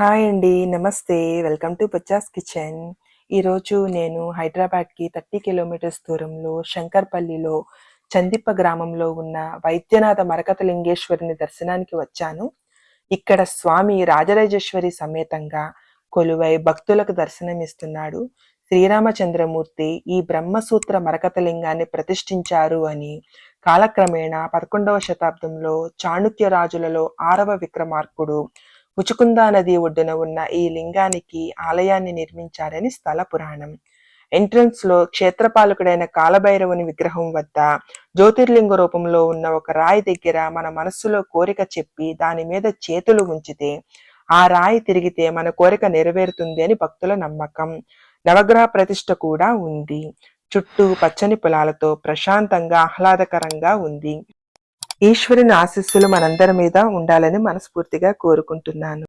Hi అండి నమస్తే. Welcome to Pachas kitchen. ఈరోజు నేను హైదరాబాద్కి థర్టీ కిలోమీటర్స్ దూరంలో శంకర్పల్లిలో చందిప్ప గ్రామంలో ఉన్న వైద్యనాథ మరకతలింగేశ్వరిని దర్శనానికి వచ్చాను. ఇక్కడ స్వామి రాజరాజేశ్వరి సమేతంగా కొలువై భక్తులకు దర్శనమిస్తున్నాడు. శ్రీరామచంద్రమూర్తి ఈ బ్రహ్మసూత్ర మరకతలింగాన్ని ప్రతిష్ఠించారు అని కాలక్రమేణా పదకొండవ శతాబ్దంలో చాణుక్య రాజులలో ఆరవ విక్రమార్కుడు ముచుకుందా నది ఒడ్డున ఉన్న ఈ లింగానికి ఆలయాన్ని నిర్మించారని స్థల పురాణం. ఎంట్రన్స్లో క్షేత్రపాలకుడైన కాలభైరవుని విగ్రహం వద్ద జ్యోతిర్లింగ రూపంలో ఉన్న ఒక రాయి దగ్గర మన మనస్సులో కోరిక చెప్పి దాని మీద చేతులు ఉంచితే ఆ రాయి తిరిగితే మన కోరిక నెరవేరుతుంది అని భక్తుల నమ్మకం. నవగ్రహ ప్రతిష్ట కూడా ఉంది. చుట్టూ పచ్చని పొలాలతో ప్రశాంతంగా ఆహ్లాదకరంగా ఉంది. ఈశ్వరుని ఆశీస్సులు మనందరి మీద ఉండాలని మనస్ఫూర్తిగా కోరుకుంటున్నాను.